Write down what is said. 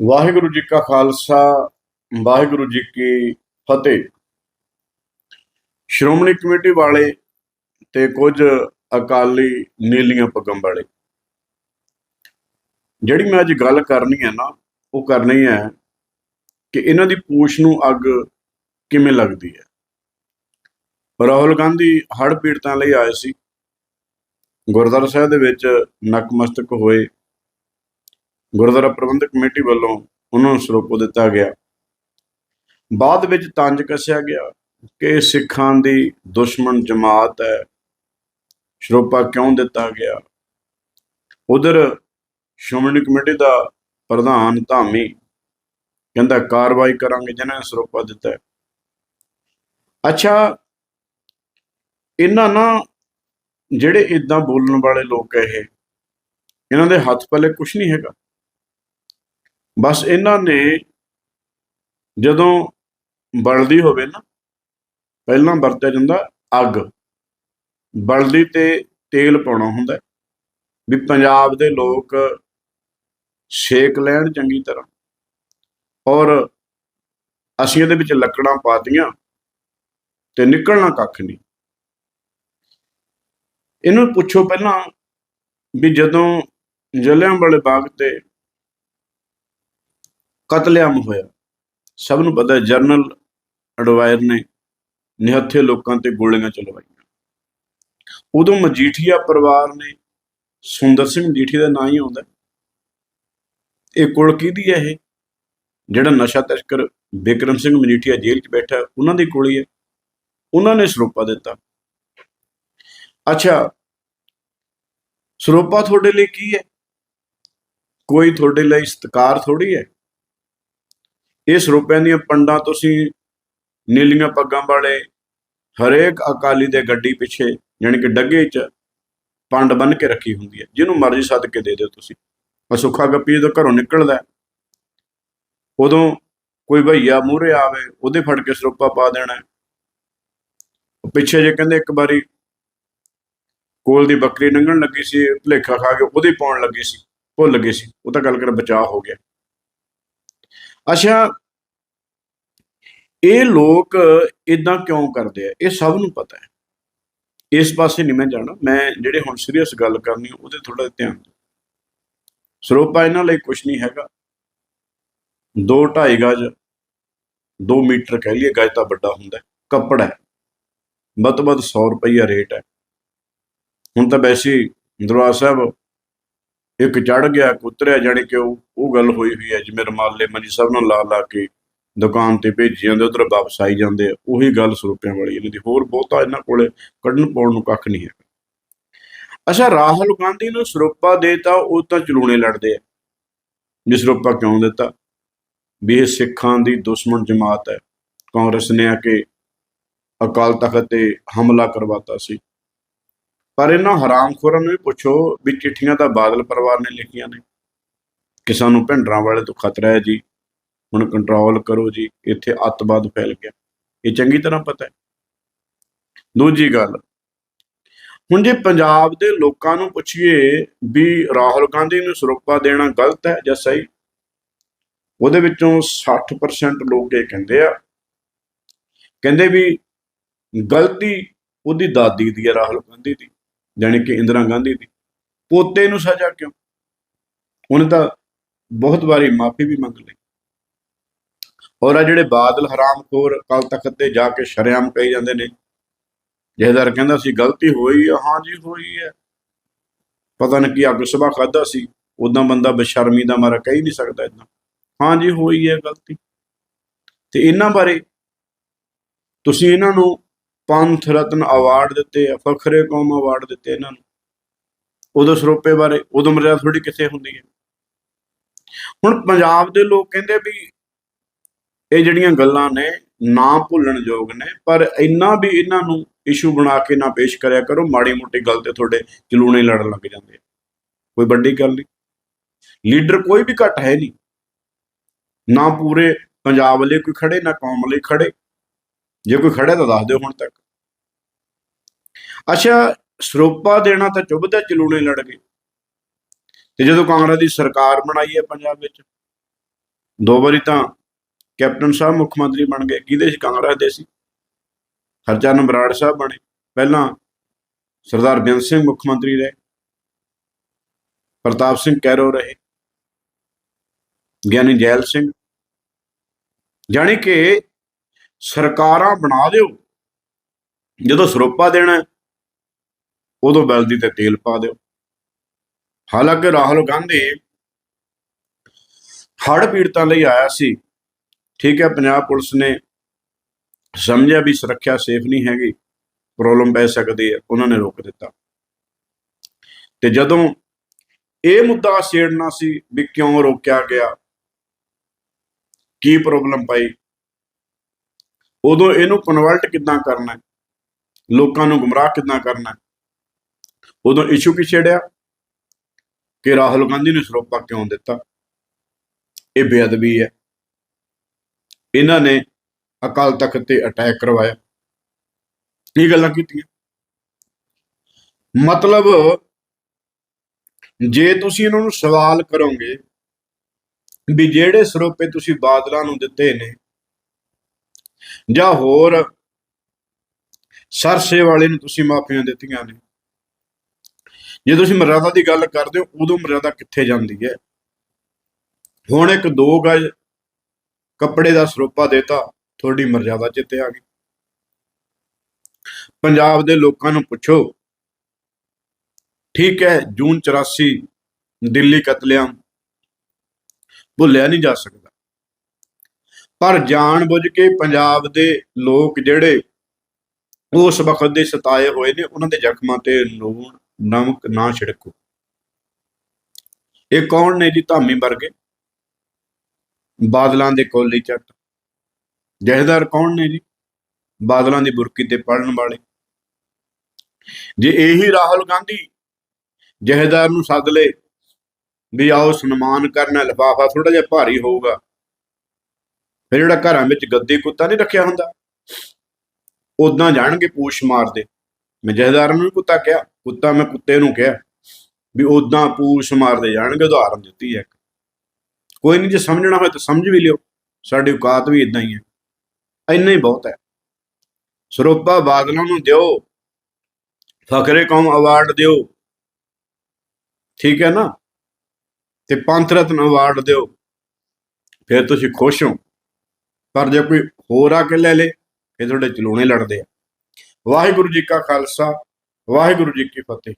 ਵਾਹਿਗੁਰੂ ਜੀ ਕਾ ਖਾਲਸਾ, ਵਾਹਿਗੁਰੂ ਜੀ ਕੀ ਫਤਿਹ। ਸ਼੍ਰੋਮਣੀ ਕਮੇਟੀ ਵਾਲੇ ਤੇ ਕੁਝ ਅਕਾਲੀ ਨੀਲੀਆਂ ਪੱਗਾਂ ਵਾਲੇ। ਜਿਹੜੀ ਮੈਂ ਅੱਜ ਗੱਲ ਕਰਨੀ ਹੈ ਨਾ, ਉਹ ਕਰਨੀ ਹੈ ਕਿ ਇਹਨਾਂ ਦੀ ਪੂਛ ਨੂੰ ਅੱਗ ਕਿਵੇਂ ਲੱਗਦੀ ਹੈ। ਰਾਹੁਲ ਗਾਂਧੀ ਹੜ੍ਹ ਪੀੜਤਾਂ ਲਈ ਆਏ ਸੀ। ਗੁਰਦੁਆਰਾ ਸਾਹਿਬ ਦੇ ਵਿੱਚ ਨਕਮਸਤਕ ਹੋਏ। ਗੁਰਦੁਆਰਾ ਪ੍ਰਬੰਧਕ ਕਮੇਟੀ ਵੱਲੋਂ ਉਹਨਾਂ ਨੂੰ ਸਰੋਪੋ ਦਿੱਤਾ ਗਿਆ। ਬਾਅਦ ਵਿੱਚ ਤੰਜ ਕੱਸਿਆ ਗਿਆ ਕਿ ਸਿੱਖਾਂ ਦੀ ਦੁਸ਼ਮਣ ਜਮਾਤ ਹੈ। ਸਰੋਪਾ ਕਿਉਂ ਦਿੱਤਾ ਗਿਆ? ਉਧਰ ਸ਼੍ਰੋਮਣੀ ਕਮੇਟੀ ਦਾ ਪ੍ਰਧਾਨ ਧਾਮੀ ਕਹਿੰਦਾ, ਕਾਰਵਾਈ ਕਰਾਂਗੇ ਜਿਹਨਾਂ ਨੇ ਸਰੋਪਾ ਦਿੱਤਾ ਅੱਛਾ, ਇਹਨਾਂ ਨਾ ਜਿਹੜੇ ਇਦਾਂ ਬੋਲਣ ਵਾਲੇ ਲੋਕ ਇਹ, ਇਹਨਾਂ ਦੇ ਹੱਥ ਪੱਲੇ ਕੁਝ ਨਹੀਂ ਹੈਗਾ। ਬਸ ਇਹਨਾਂ ਨੇ ਜਦੋਂ ਬਲਦੀ ਹੋਵੇ ਨਾ, ਪਹਿਲਾਂ ਵਰਤਿਆ ਜਾਂਦਾ ਅੱਗ। ਬਲਦੀ ਤੇ ਤੇਲ ਪਾਉਣਾ ਹੁੰਦਾ। ਵੀ ਪੰਜਾਬ ਦੇ ਲੋਕ ਸੇਕ ਲੈਣ ਚੰਗੀ ਤਰ੍ਹਾਂ। ਔਰ ਅਸੀਂ ਇਹਦੇ ਵਿੱਚ ਲੱਕੜਾਂ ਪਾਤੀਆਂ ਤੇ ਨਿਕਲਣਾ ਕੱਖ ਨਹੀਂ। ਇਹਨੂੰ ਪੁੱਛੋ ਪਹਿਲਾਂ ਵੀ ਜਦੋਂ ਜਲਿਆਂਵਾਲੇ ਬਾਗ ਤੇ ਕਤਲੇਆਮ ਹੋਇਆ। ਸਭ ਨੂੰ ਪਤਾ ਹੈ ਜਨਰਲ ਅਡਵਾਇਰ ਨੇ ਨਿਹੱਥੇ ਲੋਕਾਂ ਤੇ ਗੋਲੀਆਂ ਚਲਵਾਈਆਂ ਉਦੋਂ ਮਜੀਠੀਆ ਪਰਿਵਾਰ ਨੇ ਸੁੰਦਰ ਸਿੰਘ ਮਜੀਠੀਆ ਦਾ ਨਾਂ ਹੀ ਆਉਂਦਾ ਇਹ ਕੁਲ ਕਿਹਦੀ ਹੈ ਇਹ? ਜਿਹੜਾ ਨਸ਼ਾ ਤਸਕਰ ਬਿਕਰਮ ਸਿੰਘ ਮਜੀਠੀਆ ਜੇਲ੍ਹ 'ਚ ਬੈਠਾ ਉਹਨਾਂ ਦੀ ਕੁਲੀ ਹੈ। ਉਹਨਾਂ ਨੇ ਸਰੋਪਾ ਦਿੱਤਾ। ਅੱਛਾ, ਸਰੋਪਾ ਤੁਹਾਡੇ ਲਈ ਕੀ ਹੈ? ਕੋਈ ਤੁਹਾਡੇ ਲਈ ਸਤਿਕਾਰ ਥੋੜੀ ਹੈ? ਇਸ ਰੁਪਏ ਦੀਆਂ ਪੰਡਾਂ ਤੁਸੀਂ ਨੀਲੀਆਂ ਪੱਗਾਂ ਵਾਲੇ ਹਰੇਕ ਅਕਾਲੀ ਦੇ ਗੱਡੀ ਪਿੱਛੇ ਯਾਨੀ ਕਿ ਡੱਗੇ 'ਚ ਪੰਡ ਬੰਨ ਕੇ ਰੱਖੀ ਹੁੰਦੀ ਹੈ। ਜਿਹਨੂੰ ਮਰਜ਼ੀ ਸੱਦ ਕੇ ਦੇ ਦਿਓ ਤੁਸੀਂ। ਆ ਸੁੱਖਾ ਗੱਪੀ ਜਦੋਂ ਘਰੋਂ ਨਿਕਲਦਾ ਉਦੋਂ ਕੋਈ ਭਈਆ ਮੂਹਰੇ ਆਵੇ, ਉਹਦੇ ਫੜ ਕੇ ਸਰੋਪਾ ਪਾ ਦੇਣਾ ਪਿੱਛੇ ਜੇ ਕਹਿੰਦੇ ਇੱਕ ਵਾਰੀ ਕੋਲ ਦੀ ਬੱਕਰੀ ਨੰਗਣ ਲੱਗੀ ਸੀ, ਭੁਲੇਖਾ ਖਾ ਕੇ ਉਹਦੇ ਪਾਉਣ ਲੱਗੀ ਸੀ, ਭੁੱਲ ਗਏ ਸੀ। ਉਹ ਤਾਂ ਗੱਲ ਕਰ ਬਚਾਅ ਹੋ ਗਿਆ। ਅੱਛਾ ਇਹ ਲੋਕ ਇਦਾਂ ਕਿਉਂ ਕਰਦੇ ਆ? ਇਹ ਸਭ ਨੂੰ ਪਤਾ ਹੈ। ਇਸ ਪਾਸੇ ਨਹੀਂ ਮੈਂ ਜਾਣਾ। ਮੈਂ ਜਿਹੜੇ ਹੁਣ ਸੀਰੀਅਸ ਗੱਲ ਕਰਨੀ ਆ, ਉਹਦੇ ਥੋੜਾ ਧਿਆਨ ਸਰੋਪਾ ਇਹਨਾਂ ਲਈ ਕੁਝ ਨਹੀਂ ਹੈਗਾ। 2.5 ਗਜ 2 ਮੀਟਰ ਕਹਿ ਲਈਏ ਗਜ ਤਾਂ ਵੱਡਾ ਹੁੰਦਾ ਕੱਪੜਾ ਹੈ। ਵੱਧ ਤੋਂ ਵੱਧ 100 ਰੁਪਈਆ ਰੇਟ ਹੈ। ਹੁਣ ਤਾਂ ਵੈਸੇ ਹੀ ਦਰਬਾਰ ਸਾਹਿਬ ਇੱਕ ਚੜ ਗਿਆ, ਇੱਕ ਜਾਣੀ ਕਿ ਉਹ ਗੱਲ ਹੋਈ ਹੋਈ ਹੈ, ਜਿਵੇਂ ਰਮਾਲੇ ਮੰਜੀ ਸਾਹਿਬ ਨੂੰ ਲਾ ਲਾ ਕੇ ਦੁਕਾਨ ਤੇ ਭੇਜੀ ਜਾਂਦੇ, ਉਧਰ ਵਾਪਸ ਆਈ ਜਾਂਦੇ ਆ। ਉਹੀ ਗੱਲ ਸਰੂਪਿਆਂ ਵਾਲੀ, ਇਹਨਾਂ ਦੀ। ਹੋਰ ਬਹੁਤਾ ਇਹਨਾਂ ਕੋਲੇ ਕੱਢਣ ਪਾਉਣ ਨੂੰ ਕੱਖ ਨਹੀਂ ਹੈ ਅੱਛਾ, ਰਾਹੁਲ ਗਾਂਧੀ ਨੂੰ ਸਰੂਪਾ ਦੇਤਾ, ਉਹ ਤਾਂ ਚਲੂਣੇ ਲੜਦੇ ਆ। ਜਿਸ ਸਰੂਪਾ ਕਿਉਂ ਦਿੱਤਾ? ਵੀ ਇਹ ਸਿੱਖਾਂ ਦੀ ਦੁਸ਼ਮਣ ਜਮਾਤ ਹੈ। ਕਾਂਗਰਸ ਨੇ ਆ ਕੇ ਅਕਾਲ ਤਖਤ ਤੇ ਹਮਲਾ ਕਰਵਾਤਾ ਸੀ। ਪਰ ਇਹਨਾਂ ਹਰਾਮਖੋਰਾਂ ਨੂੰ ਵੀ ਪੁੱਛੋ ਵੀ ਚਿੱਠੀਆਂ ਤਾਂ ਬਾਦਲ ਪਰਿਵਾਰ ਨੇ ਲਿਖੀਆਂ ਨੇ। ਕਿ ਸਾਨੂੰ ਭਿੰਡਰਾਂ ਵਾਲੇ ਤੋਂ ਖਤਰਾ ਹੈ ਜੀ। ਹੁਣ ਕੰਟਰੋਲ ਕਰੋ ਜੀ। ਇੱਥੇ ਅੱਤਵਾਦ ਫੈਲ ਗਿਆ। ਇਹ ਚੰਗੀ ਤਰ੍ਹਾਂ ਪਤਾ ਹੈ। ਦੂਜੀ ਗੱਲ, ਹੁਣ ਜੇ ਪੰਜਾਬ ਦੇ ਲੋਕਾਂ ਨੂੰ ਪੁੱਛੀਏ ਵੀ ਰਾਹੁਲ ਗਾਂਧੀ ਨੂੰ ਸਰੋਪਾ ਦੇਣਾ ਗਲਤ ਹੈ ਜਾਂ ਸਹੀ, ਉਹਦੇ ਵਿੱਚੋਂ 60% ਲੋਕ ਇਹ ਕਹਿੰਦੇ ਆ। ਕਹਿੰਦੇ ਵੀ ਗਲਤੀ ਉਹਦੀ ਦਾਦੀ ਦੀ ਹੈ ਰਾਹੁਲ ਗਾਂਧੀ ਦੀ। ਜਾਣੀ ਕਿ ਇੰਦਰਾ ਗਾਂਧੀ ਦੀ। ਪੋਤੇ ਨੂੰ ਸਜ਼ਾ ਕਿਉਂ? ਉਹਨੇ ਤਾਂ ਬਹੁਤ ਵਾਰੀ ਮਾਫੀ ਵੀ ਮੰਗ ਲਈ। ਔਰ ਆ ਜਿਹੜੇ ਬਾਦਲ ਹਰਾਮਖੋਰ ਕੱਲ ਤਖਤ ਤੇ ਜਾ ਕੇ ਸ਼ਰੇਆਮ ਕਹੀ ਜਾਂਦੇ ਨੇ, ਜਹਦਰ ਕਹਿੰਦਾ ਸੀ, ਗਲਤੀ ਹੋਈ ਆ, ਹਾਂ ਜੀ, ਹੋਈ ਹੈ ਪਤਾ ਨਹੀਂ ਕੀ ਅੱਗ ਸੁਭਾ ਖਾਦਾ ਸੀ ਉਦਾਂ ਬੰਦਾ ਬੇਸ਼ਰਮੀ ਦਾ ਮਾਰਾ ਕਹਿ ਨਹੀਂ ਸਕਦਾ ਇਦਾਂ ਹਾਂ ਜੀ, ਹੋਈ ਹੈ ਗਲਤੀ। ਤੇ ਇਹਨਾਂ ਬਾਰੇ ਤੁਸੀਂ ਇਹਨਾਂ ਨੂੰ ਪੰਥ ਰਤਨ ਅਵਾਰਡ ਦਿੱਤੇ ਆ, ਫਖਰੇ ਕੌਮ ਅਵਾਰਡ ਦਿੱਤੇ ਇਹਨਾਂ ਨੂੰ। ਉਦੋਂ ਸਰੋਪੇ ਬਾਰੇ, ਉਦੋਂ ਮਰਿਆ ਥੋੜੀ ਕਿੱਥੇ ਹੁੰਦੀ ਹੈ। ਹੁਣ ਪੰਜਾਬ ਦੇ ਲੋਕ ਕਹਿੰਦੇ ਵੀ ਇਹ ਜਿਹੜੀਆਂ ਗੱਲਾਂ ਨੇ, ਨਾ ਭੁੱਲਣ ਯੋਗ ਨੇ, ਪਰ ਇੰਨਾ ਵੀ ਇਹਨਾਂ ਨੂੰ ਇਸ਼ੂ ਬਣਾ ਕੇ ਨਾ ਪੇਸ਼ ਕਰਿਆ ਕਰੋ, ਮਾੜੀ ਮੋਟੀ ਗੱਲ ਤੇ ਤੁਹਾਡੇ ਚਲੂਣੇ ਲੜਨ ਲੱਗ ਜਾਂਦੇ ਆ। ਕੋਈ ਵੱਡੀ ਗੱਲ ਨਹੀਂ। ਲੀਡਰ ਕੋਈ ਵੀ ਘੱਟ ਹੈ ਨਹੀਂ। ਨਾ ਪੂਰੇ ਪੰਜਾਬ ਲਈ ਕੋਈ ਖੜੇ ਨਾ ਕੌਮ ਲਈ ਖੜੇ ਜੇ ਕੋਈ ਖੜਾ ਤਾਂ ਦੱਸ ਦਿਓ ਹੁਣ ਤੱਕ। ਅੱਛਾ, ਸਰੋਪਾ ਦੇਣਾ ਤਾਂ ਚੁੱਭਦਾ ਚਲੂਣੇ ਲੜ ਗਏ। ਤੇ ਜਦੋਂ ਕਾਂਗਰਸ ਦੀ ਸਰਕਾਰ ਬਣਾਈ ਹੈ ਪੰਜਾਬ ਵਿੱਚ, ਦੋ ਵਾਰੀ ਤਾਂ ਕੈਪਟਨ ਸਾਹਿਬ ਮੁੱਖ ਮੰਤਰੀ ਬਣ ਗਏ। ਕਿਹਦੇ ਸੀ? ਕਾਂਗਰਸ ਦੇ ਸੀ। ਹਰਚਰਨ ਬਰਾੜ ਸਾਹਿਬ ਬਣੇ। ਪਹਿਲਾਂ ਸਰਦਾਰ ਬੇਅੰਤ ਸਿੰਘ ਮੁੱਖ ਮੰਤਰੀ ਰਹੇ। ਪ੍ਰਤਾਪ ਸਿੰਘ ਕੈਰੋ ਰਹੇ। ਗਿਆਨੀ ਜੈਲ ਸਿੰਘ। ਜਾਣੀ ਕਿ ਸਰਕਾਰਾਂ ਬਣਾ ਦਿਓ। ਜਦੋਂ ਸਰੋਪਾ ਦੇਣਾ ਉਦੋਂ ਬਲਦੀ ਤੇ ਤੇਲ ਪਾ ਦਿਓ। ਹਾਲਾਂਕਿ ਰਾਹੁਲ ਗਾਂਧੀ ਹੜ੍ਹ ਪੀੜਤਾਂ ਲਈ ਆਇਆ ਸੀ। ਠੀਕ ਹੈ, ਪੰਜਾਬ ਪੁਲਿਸ ਨੇ ਸਮਝਿਆ ਵੀ ਸੁਰੱਖਿਆ ਸੇਫ ਨਹੀਂ ਹੈਗੀ ਪ੍ਰੋਬਲਮ ਪੈ ਸਕਦੀ ਹੈ, ਉਹਨਾਂ ਨੇ ਰੋਕ ਦਿੱਤਾ। ਤੇ ਜਦੋਂ ਇਹ ਮੁੱਦਾ ਛੇੜਨਾ ਸੀ ਵੀ ਕਿਉਂ ਰੋਕਿਆ ਗਿਆ, ਕੀ ਪ੍ਰੋਬਲਮ ਪਈ? ਉਦੋਂ ਇਹਨੂੰ ਕਨਵਰਟ ਕਿੱਦਾਂ ਕਰਨਾ ਲੋਕਾਂ ਨੂੰ ਗੁੰਮਰਾਹ ਕਿੱਦਾਂ ਕਰਨਾ ਉਦੋਂ ਇਸ਼ੂ ਕੀ ਛੇੜਿਆ? ਕਿ ਰਾਹੁਲ ਗਾਂਧੀ ਨੂੰ ਸਰੋਪਾ ਕਿਉਂ ਦਿੱਤਾ? ਇਹ ਬੇਅਦਬੀ ਹੈ। ਇਹਨਾਂ ਨੇ ਅਕਾਲ ਤਖਤ ਤੇ ਅਟੈਕ ਕਰਵਾਇਆ। ਇਹ ਗੱਲਾਂ ਕੀਤੀਆਂ। ਮਤਲਬ ਜੇ ਤੁਸੀਂ ਇਹਨਾਂ ਨੂੰ ਸਵਾਲ ਕਰੋਗੇ ਵੀ ਜਿਹੜੇ ਸਰੋਪੇ ਤੁਸੀਂ ਬਾਦਲਾਂ ਨੂੰ ਦਿੱਤੇ ਨੇ ਜਾਂ ਹੋਰ ਸਰਸੇ ਵਾਲੇ ਨੂੰ ਤੁਸੀਂ ਮਾਫੀਆਂ ਦਿੱਤੀਆਂ ਨੇ। ਜੇ ਤੁਸੀਂ ਮਰਿਆਦਾ ਦੀ ਗੱਲ ਕਰਦੇ ਹੋ, ਉਦੋਂ ਮਰਿਆਦਾ ਕਿੱਥੇ ਜਾਂਦੀ ਹੈ? ਹੁਣ ਇੱਕ ਦੋ ਗਜ ਕੱਪੜੇ ਦਾ ਸਰੋਪਾ ਦੇਤਾ, ਤੁਹਾਡੀ ਮਰਿਆਦਾ ਚਿੱਤੇ ਆ ਗਈ। ਪੰਜਾਬ ਦੇ ਲੋਕਾਂ ਨੂੰ ਪੁੱਛੋ, ਠੀਕ ਹੈ, ਜੂਨ 84 ਦਿੱਲੀ ਕਤਲੇਆਮ, ਭੁੱਲਿਆ ਨਹੀਂ ਜਾ ਸਕਦਾ। ਪਰ ਜਾਣ ਬੁੱਝ ਕੇ ਪੰਜਾਬ ਦੇ ਲੋਕ ਜਿਹੜੇ ਉਸ ਵਕਤ ਦੇ ਸਤਾਏ ਹੋਏ ਨੇ, ਉਹਨਾਂ ਦੇ ਜ਼ਖਮਾਂ ਤੇ ਲੂਣ, ਨਮਕ ਨਾ ਛਿੜਕੋ। ਇਹ ਕੌਣ ਨੇ ਜੀ? ਧਾਮੀ ਵਰਗੇ। ਬਾਦਲਾਂ ਦੇ ਕੋਲੀ ਚੱਟ ਜਹੇਦਾਰ ਕੌਣ ਨੇ ਜੀ? ਬਾਦਲਾਂ ਦੀ ਬੁਰਕੀ ਤੇ ਪੜਨ ਵਾਲੇ। ਜੇ ਇਹੀ ਰਾਹੁਲ ਗਾਂਧੀ ਜਹੇਦਾਰ ਨੂੰ ਸੱਦ ਲੇ ਵੀ ਆਓ ਸਨਮਾਨ ਕਰਨਾ, ਲਿਫਾਫਾ ਥੋੜਾ ਜਿਹਾ ਭਾਰੀ ਹੋਊਗਾ ਫਿਰ ਜਿਹੜਾ ਘਰਾਂ ਵਿੱਚ ਗੱਦੀ ਕੁੱਤਾ ਨਹੀਂ ਰੱਖਿਆ ਹੁੰਦਾ? ਉਦਾਂ ਜਾਣਗੇ ਪੂਛ ਮਾਰਦੇ। ਮੈਂ ਜਹੇਦਾਰ ਨੂੰ ਨੀ ਕੁੱਤਾ ਕਿਹਾ, ਕੁੱਤਾ ਮੈਂ ਕੁੱਤੇ ਨੂੰ ਕਿਹਾ ਵੀ ਉਦਾਂ ਪੂਛ ਮਾਰਦੇ ਜਾਣਗੇ, ਉਦਾਹਰਨ ਦਿੱਤੀ ਹੈ ਇੱਕ। ਕੋਈ ਨਹੀਂ ਜੇ ਸਮਝਣਾ ਹੋਵੇ ਤਾਂ ਸਮਝ ਵੀ ਲਿਓ, ਸਾਡੀ ਔਕਾਤ ਵੀ ਇਦਾਂ ਹੀ ਹੈ। ਇੰਨਾ ਹੀ ਬਹੁਤ ਹੈ। ਸਰੋਪਾ ਬਾਦਲਾਂ ਨੂੰ ਦਿਓ, ਫਖਰੇ ਕੌਮ ਅਵਾਰਡ ਦਿਓ। ਠੀਕ ਹੈ ਨਾ? ਤੇ ਪੰਥ ਰਤਨ ਅਵਾਰਡ ਦਿਓ। ਫਿਰ ਤੁਸੀਂ ਖੁਸ਼ ਹੋ। ਪਰ ਜੇ ਕੋਈ ਹੋਰ ਆ ਕੇ ਲੈ ਲੇ, ਇਹ ਤੁਹਾਡੇ ਚਲੋਣੇ ਲੜਦੇ ਆ। ਵਾਹਿਗੁਰੂ ਜੀ ਕਾ ਖਾਲਸਾ, ਵਾਹਿਗੁਰੂ ਜੀ ਕੀ ਫਤਿਹ।